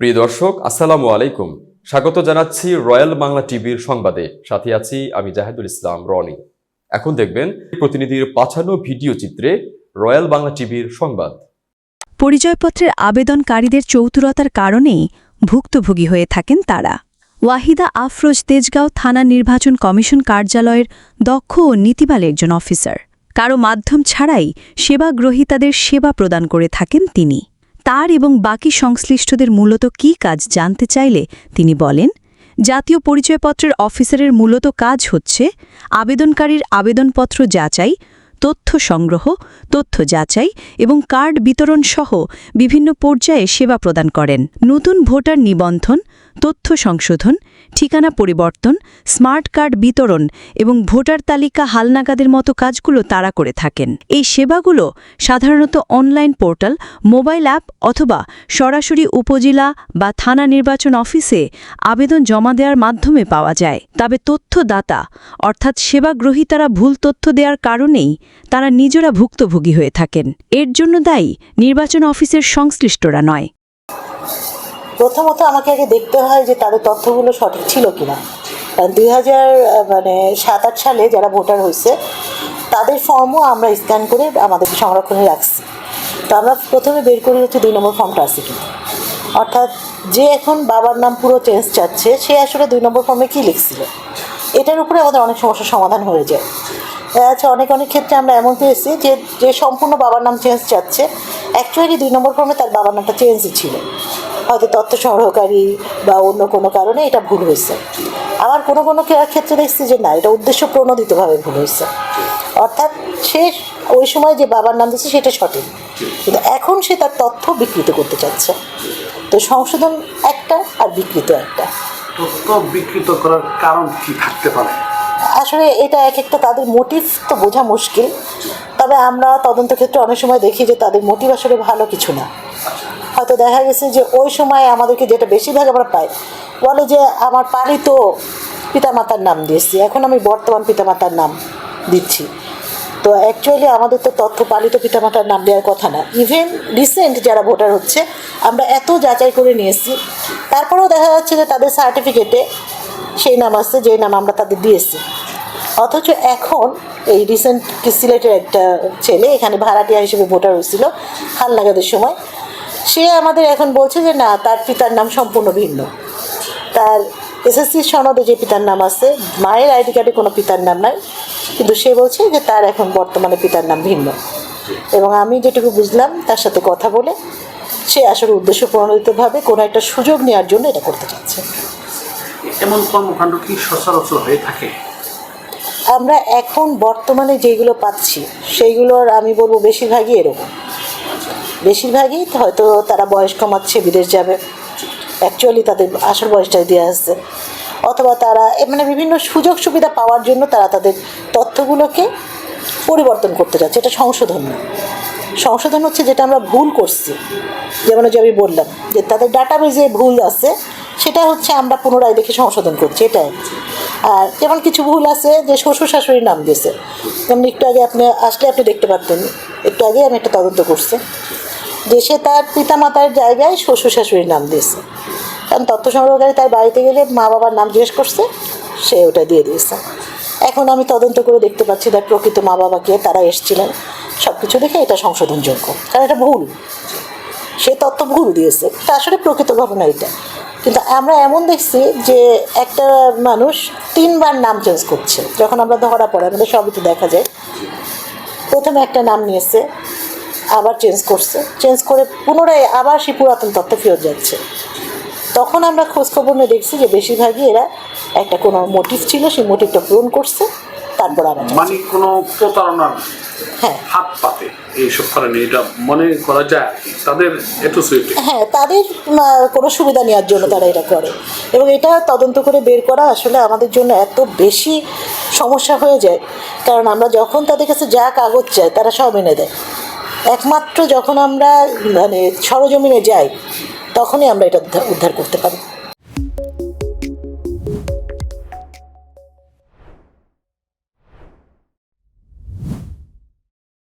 প্রিয় দর্শক, আসসালামু আলাইকুম। স্বাগত জানাচ্ছি রয়্যাল বাংলা টিভির সংবাদে। সাথে আছি আমি জাহেদুল ইসলাম রনি। এখন দেখবেন প্রতিনিধির পাঠানো ভিডিও চিত্রে রয়্যাল বাংলা টিভির সংবাদ। পরিচয়পত্রের আবেদনকারীদের চৌতুরতার কারণেই ভুক্তভোগী হয়ে থাকেন তারা। ওয়াহিদা আফরোজ তেজগাঁও থানা নির্বাচন কমিশন কার্যালয়ের দক্ষ ও নীতিবাল একজন অফিসার। কারও মাধ্যম ছাড়াই সেবা গ্রহীতাদের সেবা প্রদান করে থাকেন তিনি। তার এবং বাকি সংশ্লিষ্টদের মূলত কি কাজ জানতে চাইলে তিনি বলেন, জাতীয় পরিচয়পত্রের অফিসারের মূলত কাজ হচ্ছে আবেদনকারীর আবেদনপত্র যাচাই, তথ্য সংগ্রহ, তথ্য যাচাই এবং কার্ড বিতরণ সহ বিভিন্ন পর্যায়ে সেবা প্রদান করেন। নতুন ভোটার নিবন্ধন তথ্য সংশোধন, ঠিকানা পরিবর্তন, স্মার্ট কার্ড বিতরণ এবং ভোটার তালিকা হালনাগাদের মতো কাজগুলো তারা করে থাকেন। এই সেবাগুলো সাধারণত অনলাইন পোর্টাল, মোবাইল অ্যাপ অথবা সরাসরি উপজেলা বা থানা নির্বাচন অফিসে আবেদন জমা দেওয়ার মাধ্যমে পাওয়া যায়। তবে তথ্যদাতা, অর্থাৎ সেবা গ্রহীতারা ভুল তথ্য দেওয়ার কারণেই তারা নিজেরা ভুক্তভোগী হয়ে থাকেন। এর জন্য দায়ী নির্বাচন অফিসের সংশ্লিষ্টরা নয়। প্রথমত আমাকে আগে দেখতে হয় যে তাদের তথ্যগুলো সঠিক ছিল কিনা। কারণ দুই হাজার মানে সাত আট সালে যারা ভোটার হয়েছে, তাদের ফর্মও আমরা স্ক্যান করে আমাদেরকে সংরক্ষণে রাখছি। তো আমরা প্রথমে বের করি হচ্ছে দুই নম্বর ফর্মটা আছে কিনা। অর্থাৎ যে এখন বাবার নাম পুরো চেঞ্জ চাচ্ছে, সে আসলে দুই নম্বর ফর্মে কী লিখছিল? এটার উপরে আমাদের অনেক সমস্যার সমাধান হয়ে যায়। আচ্ছা অনেক অনেক ক্ষেত্রে আমরা এমন পেয়েছি যে যে সম্পূর্ণ বাবার নাম চেঞ্জ চাচ্ছে অ্যাকচুয়ালি দুই নম্বর ফর্মে তার বাবার নামটা চেঞ্জই ছিল। হয়তো তথ্য সংগ্রহকারী বা অন্য কোনো কারণে এটা ভুল হয়েছে। আবার কোনো কোনো ক্ষেত্রে দেখছি যে না এটা উদ্দেশ্য প্রণোদিতভাবে ভুল হয়েছে। অর্থাৎ সে ওই সময় যে বাবার নাম দিচ্ছে সেটা সঠিক। কিন্তু এখন সে তার তথ্য বিকৃত করতে চাচ্ছে। তো সংশোধন একটা আর বিকৃত একটা। তথ্য বিকৃত করার কারণ কি থাকতে পারে? আসলে এটা এক একটা তাদের মোটিভ তো বোঝা মুশকিল। তবে আমরা তদন্ত ক্ষেত্রে অনেক সময় দেখি যে তাদের মোটিভ আসলে ভালো কিছু না। হয়তো দেখা গেছে যে ওই সময় আমাদেরকে যেটা বেশিরভাগ আমরা পাই, বলে যে আমার পালিত পিতামাতার নাম দিয়েছি, এখন আমি বর্তমান পিতামাতার নাম দিচ্ছি। তো অ্যাকচুয়ালি আমাদের তো তথ্য পালিত পিতামাতার নাম দেওয়ার কথা না। ইভেন রিসেন্ট যারা ভোটার হচ্ছে, আমরা এত যাচাই করে নিয়েছি। তারপরেও দেখা যাচ্ছে যে তাদের সার্টিফিকেটে সেই নাম আছে, যেই নাম আমরা তাদের দিয়েছি। অথচ এখন এই রিসেন্ট সিলেটের একটা ছেলে, এখানে ভাড়াটিয়া হিসেবে ভোটার হয়েছিল, হালনাগাদের সময় সে আমাদের এখন বলছে যে না তার পিতার নাম সম্পূর্ণ ভিন্ন। তার এসএসসি সনদে যে পিতার নাম আছে মায়ের আইডি কার্ডে কোনো পিতার নাম নাই। কিন্তু সে বলছে যে তার এখন বর্তমানে পিতার নাম ভিন্ন। এবং আমি যেটুকু বুঝলাম তার সাথে কথা বলে সে আসলে উদ্দেশ্য প্রণোদিতভাবে কোনো একটা সুযোগ নেওয়ার জন্য এটা করতে চাচ্ছে। এমন কর্মকাণ্ড কি সচরাচর হয়ে থাকে? আমরা এখন বর্তমানে যেগুলো পাচ্ছি সেইগুলোর আমি বলব বেশিরভাগই এরকম। বেশিরভাগই হয়তো তারা বয়স কমাচ্ছে বিদেশ যাবে। অ্যাকচুয়ালি তাদের আসল বয়সটাই দিয়ে আসছে অথবা তারা মানে বিভিন্ন সুযোগ সুবিধা পাওয়ার জন্য তারা তাদের তথ্যগুলোকে পরিবর্তন করতে যাচ্ছে এটা সংশোধন সংশোধন হচ্ছে যেটা আমরা ভুল করছি। যেমন যে আমি বললাম, যে তাদের ডাটাবেজে ভুল আছে, সেটা হচ্ছে আমরা পুনরায় দেখে সংশোধন করছি, এটাই। আর যেমন কিছু ভুল আছে, যে শ্বশুর শাশুড়ির নাম দিয়েছে। যেমন একটু আগে আপনি, আসলে আপনি দেখতে পারতেন, একটু আগে আমি একটা তদন্ত করছি। যে সে তার পিতামাতার জায়গায় শ্বশুর শাশুড়ির নাম দিয়েছে। কারণ তথ্য সংগ্রহকারী তার বাড়িতে গেলে মা বাবার নাম জিজ্ঞেস করছে, সে ওটা দিয়ে দিয়েছে। এখন আমি তদন্ত করে দেখতে পাচ্ছি তার প্রকৃত মা বাবাকে তারা এসেছিলেন। সব কিছু দেখে এটা সংশোধনযোগ্য। কারণ এটা ভুল। সে তথ্য ভুল দিয়েছে। তা আসলে প্রকৃত ঘটনা এটা। কিন্তু আমরা এমন দেখছি যে একটা মানুষ তিনবার নাম চেঞ্জ করছে। যখন আমরা ধরা পড়ে, আমাদের সবই তো দেখা যায়। প্রথমে একটা নাম নিয়েছে আবার চেঞ্জ করছে। চেঞ্জ করে পুনরায় আবার সেই পুরাতন তত্ত্ব ফেরত যাচ্ছে। তখন আমরা খোঁজখবর নিয়ে দেখছি যে বেশিরভাগই এরা একটা কোনো মোটিভ ছিল সেই মোটিভটা পূরণ করছে তারপর আবার মানে কোনো প্রতারণার হ্যাঁ। হাত পাতে এইসব করেনি এটা মনে করা যায়। তাদের এটোসিটি হ্যাঁ তাদের কোনো সুবিধা নেওয়ার জন্য তারা এটা করে। এবং এটা তদন্ত করে বের করা আসলে আমাদের জন্য এত বেশি সমস্যা হয়ে যায়। কারণ আমরা যখন তাদের কাছে যা কাগজ চাই তারা সব এনে দেয়। একমাত্র যখন আমরা মানে সরজমিনে যাই তখনই আমরা এটা উদ্ধার করতে পারি।